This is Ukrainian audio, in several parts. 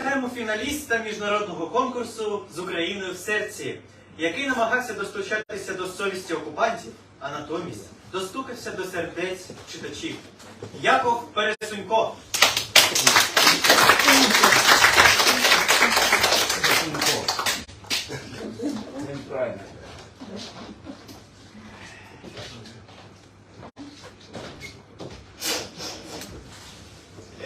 Вітаємо фіналіста міжнародного конкурсу з Україною в серці, який намагався достучатися до совісті окупантів, а натомість достукався до сердець читачів. Яков Пересунько.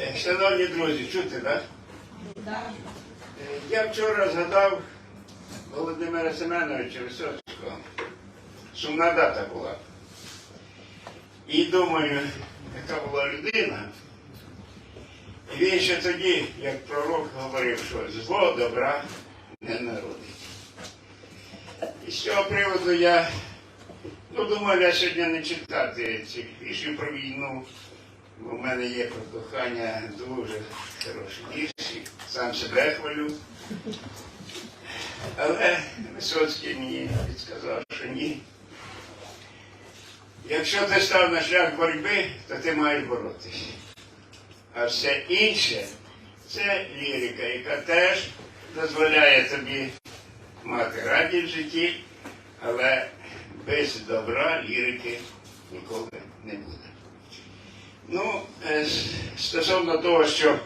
Е, Шановні друзі, чути, так? Вчора згадав Володимира Семеновича Висоцького. Сумна дата була. І думаю, яка була людина. І Він ще тоді, як пророк, говорив, що зло добра не народить. І з цього приводу я ну, думав, я сьогодні не читати цих віршів про війну. Бо в мене є про дуже хороші вірші, сам себе хвалю. Але Висоцький мені підказав, що ні. Якщо ти став на шлях боротьби, то ти маєш боротися. А все інше це лірика, яка теж дозволяє тобі мати радість в житті, але без добра лірики ніколи не буде. Ну, е, стосовно того, що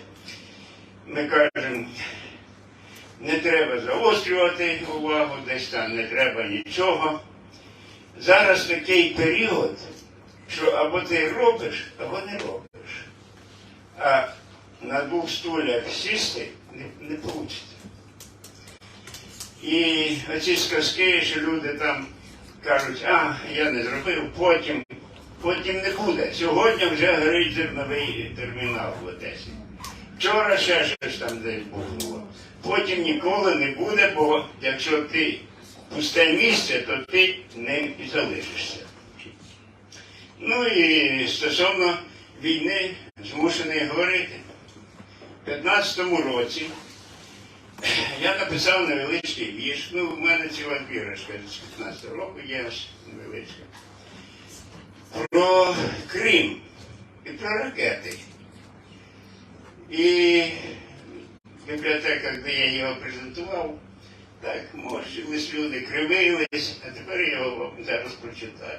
ми кажемо, не треба заострювати увагу, десь там не треба нічого. Зараз такий період, що або ти робиш, або не робиш. А на двох стулях сісти не, вийде. І оці сказки, що люди там кажуть, а я не зробив, потім, потім не буде. Сьогодні вже горить зерновий термінал в Одесі. Вчора ще щось там десь було. Потім ніколи не буде, бо якщо ти пусте місце, то ти ним і залишишся. Ну і стосовно війни змушений говорити. У 15-му році я написав невеличкий вірш. Ну, в мене ціла збірочка з 15 року є невеличка. Про Крим і про ракети. І в бібліотеках, де я його презентував, так морщились люди, кривились, а тепер я його вам зараз прочитаю.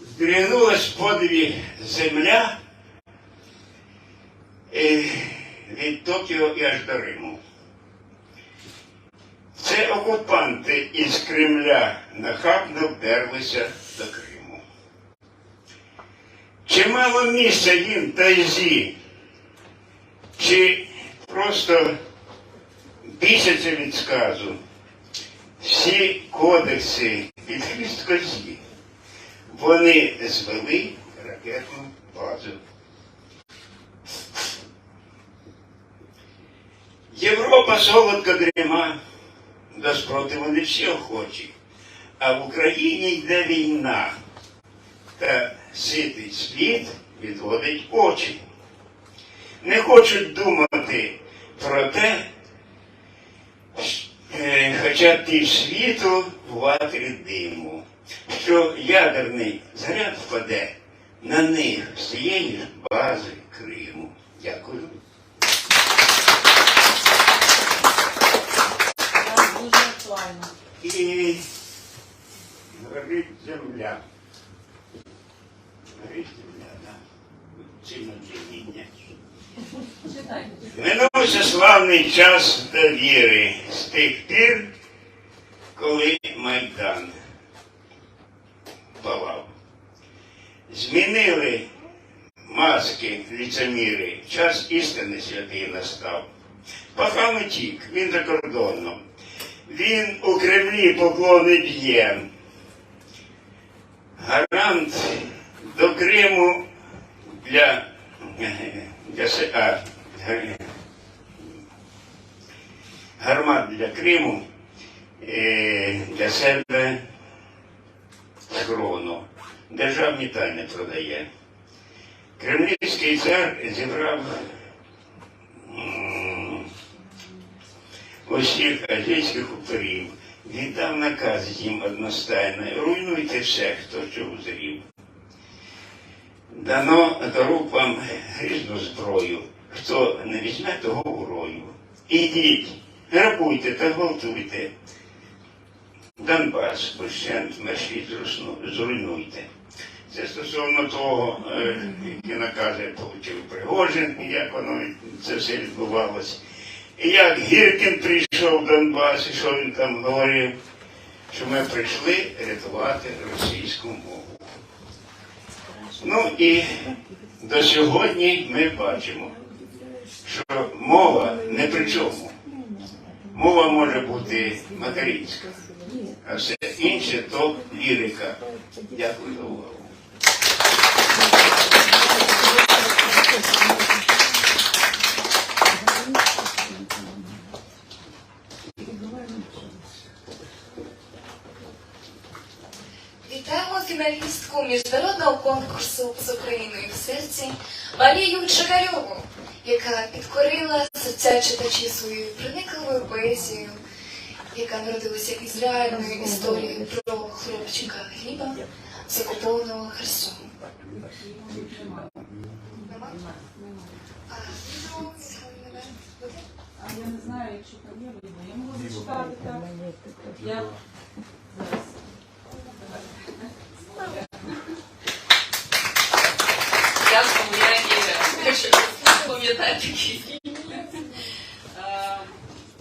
Здригнулась подиві земля е, від Токіо і аж до Риму. Це окупанти із Кремля нахабно вдерлися до Криму. Чи мало місця їм тайзі, чи просто бісяться від сказу всі кодекси під хвіст козі. Вони звели ракетну базу. Європа солодко дрема, до спротиву не всі охочі, а в Україні йде війна, та ситий світ відводить очі. Не хочуть думати про те, е, хоча пів світу в ватрі диму, що ядерний заряд впаде на них з цієї бази Криму. Дякую. Так, дуже актуально. І горить земля. Горить земля, да. Сильно длинніння. Читайте. Минувся славний час довіри з тих пір, коли Майдан палав. Змінили ліцеміри, час істини святий настав. Пахав не тік, він за кордоном. Він у Кремлі поклони б'є. Гарант до Криму для, для, а, гармат для Криму е, для себе схорону. Державні тайни продає. Кремлівський цар зібрав усіх азійських хуторів, віддав наказ їм одностайно, руйнуйте все, хто що узрів. Дано вам грізну зброю, хто не візьме того в рою. Ідіть, грабуйте та гвалтуйте. Донбас, мерщіть зрусну- зруйнуйте. Це стосовно того, е, які накази отримав Пригожин, як воно це все відбувалося. І як Гіркін прийшов в Донбас, і що він там говорив, що ми прийшли рятувати російську мову. Ну і до сьогодні ми бачимо, що мова не при чому. Мова може бути материнська, а все інше то лірика. Дякую за увагу. Вітаємо фіналістку міжнародного конкурсу з Україною в серці Марію Чагарьову, яка підкорила серця читачів своєю проникливою поезією, яка народилася із реальною історією про хлопчика Гліба з окупованого Херсону. А, я не знаю, якщо там є видно. Я можу зачитати так. Я зараз. Я пам'ятаю, пам'ятаю такий. Е,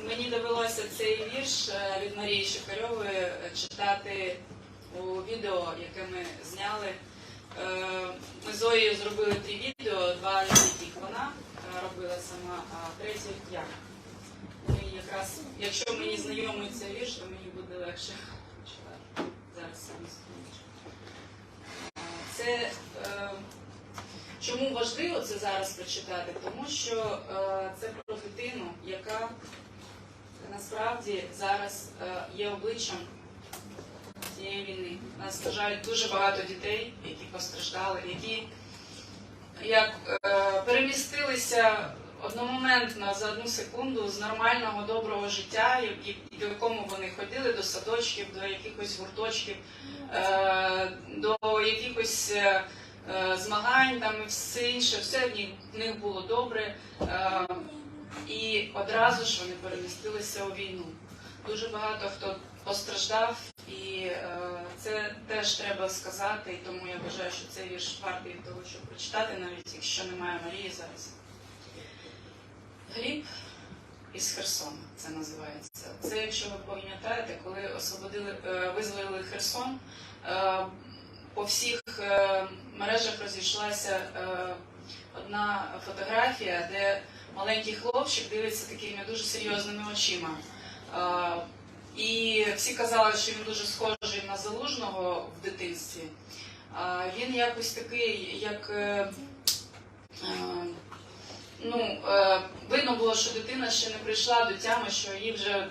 Мені довелося цей вірш е, від Марії Шикарьової читати у відео, яке ми зняли. Е, Ми з Зоєю зробили три відео, два з яких вона е, робила сама, а третє я. І якраз, якщо мені знайомий цей вірш, то мені буде легше читати. Зараз саме. Е, Це е, чому важливо це зараз прочитати? Тому що це про дитину, яка насправді зараз є обличчям цієї війни. Нас страждають дуже багато дітей, які постраждали, які як е, перемістилися одномоментно за одну секунду з нормального доброго життя, і- в якому вони ходили до садочків, до якихось гурточків, е, до якихось е, е, змагань там і все інше, все в них, в них було добре. Е, і одразу ж вони перемістилися у війну. Дуже багато хто постраждав, і е, це теж треба сказати, і тому я вважаю, що цей вірш вартий того, щоб прочитати, навіть якщо немає Марії зараз. Гліб із Херсона це називається. Це, якщо ви пам'ятаєте, коли освободили, е, визволили Херсон, е, по всіх е, мережах розійшлася е, одна фотографія, де маленький хлопчик дивиться такими дуже серйозними очима. Е, І всі казали, що він дуже схожий на залужного в дитинстві. Він якось такий, як. е, е, Ну, е, видно було, що дитина ще не прийшла до тями, що її вже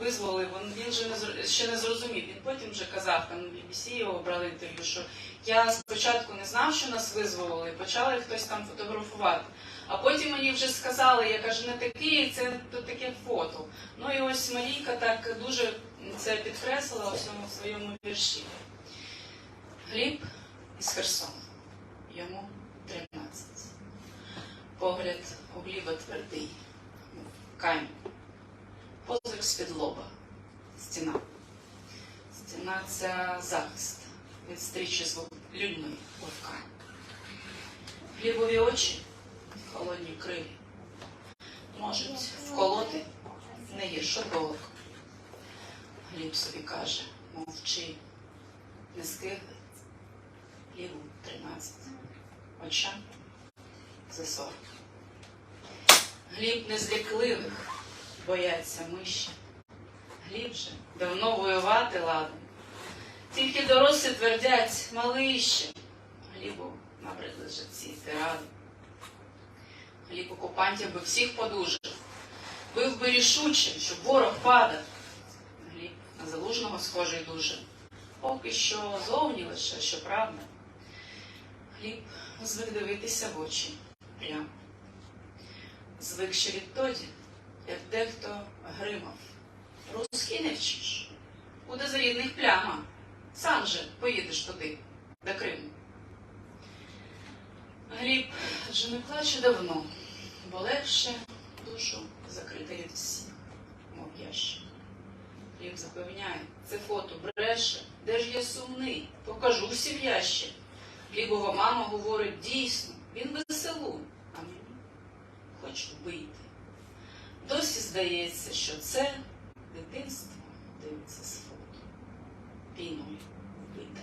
визвали. Він, він же не ще не зрозумів. Він потім вже казав, там на BBC його брали інтерв'ю, що я спочатку не знав, що нас визволили, почали хтось там фотографувати. А потім мені вже сказали, я кажу, не такий, це таке фото. Ну і ось Марійка так дуже це підкреслила у цьому своєму вірші. Гліб із Херсона. Йому 13. Погляд у Гліба твердий. Камінь. Позик з-під лоба. Стіна. Стіна це захист від стрічі з людьми вовка. Глібові очі, холодні крилі, можуть вколоти не гірше голок. Гліб собі каже, мовчи, не скигли. Глібу 13. Очам за 40. Гліб незлякливих бояться миші. Гліб же давно воювати ладен. Тільки дорослі твердять малище. Глібу набридли вже ці тиради лік окупантів би всіх подужив. Бив би рішуче, щоб ворог падав. Гліб на залужного схожий дуже. Поки що зовні лише, що правда. Гліб звик дивитися в очі прямо. Звик ще відтоді, як дехто гримав. Русський не вчиш. Буде з рідних пляма. Сам же поїдеш туди, до Криму. Гліб вже не плаче давно. Бо легше душу, закрити від всіх, мов ящик. Хліб запевняє, це фото бреше, де ж я сумний, покажу всім ящик. Хлібова мама говорить дійсно, він веселун, а мені хоч вбити. Досі здається, що це дитинство дивиться з фото. Піною вбите.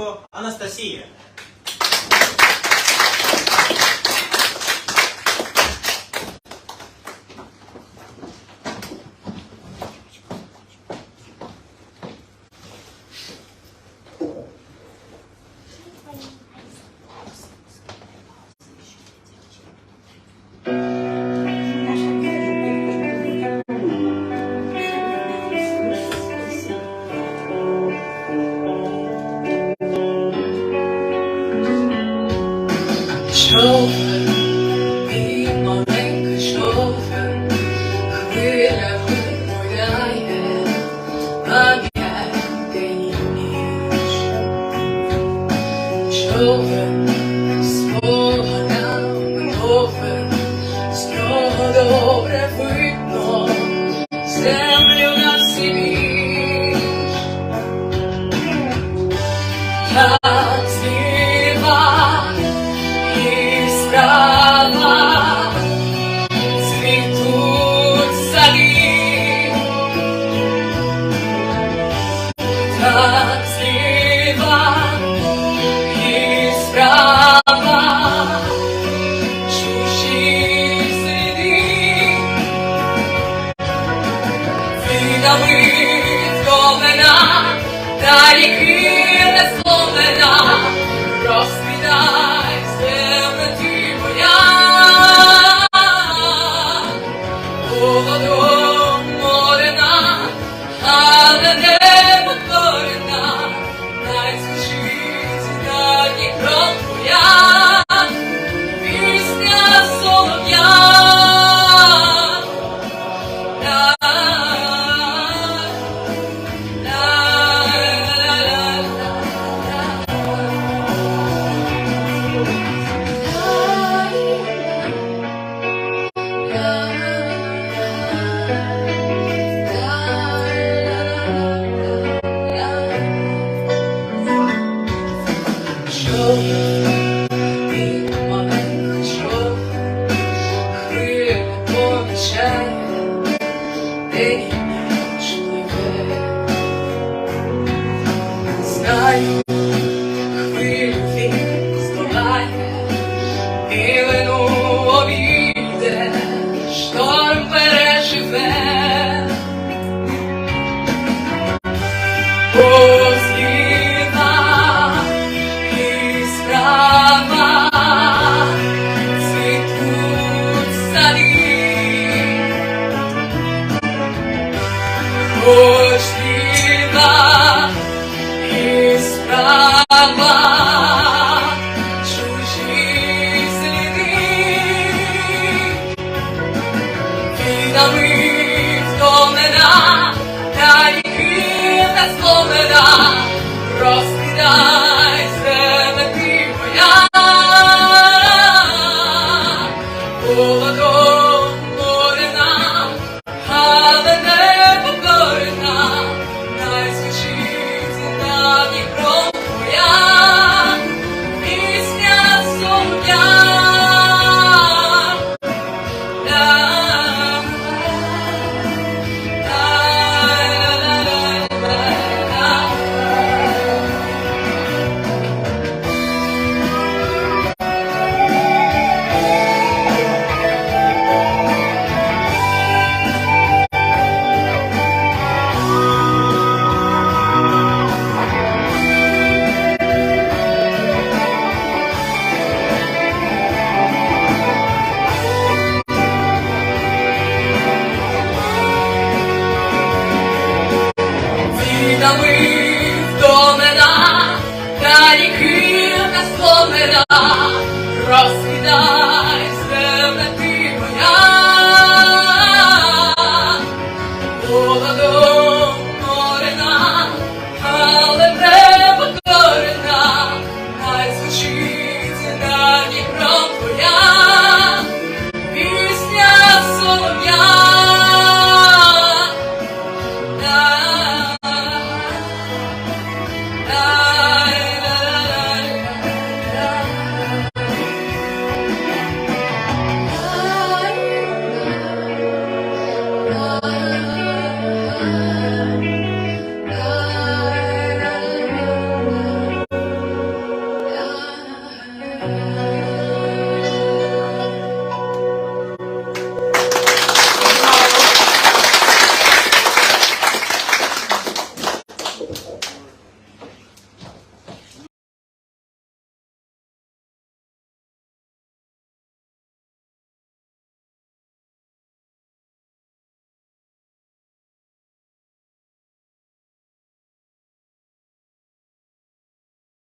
Ткаченко Анастасія. cielo. Та ріки не сломена розпіна. day. Lord.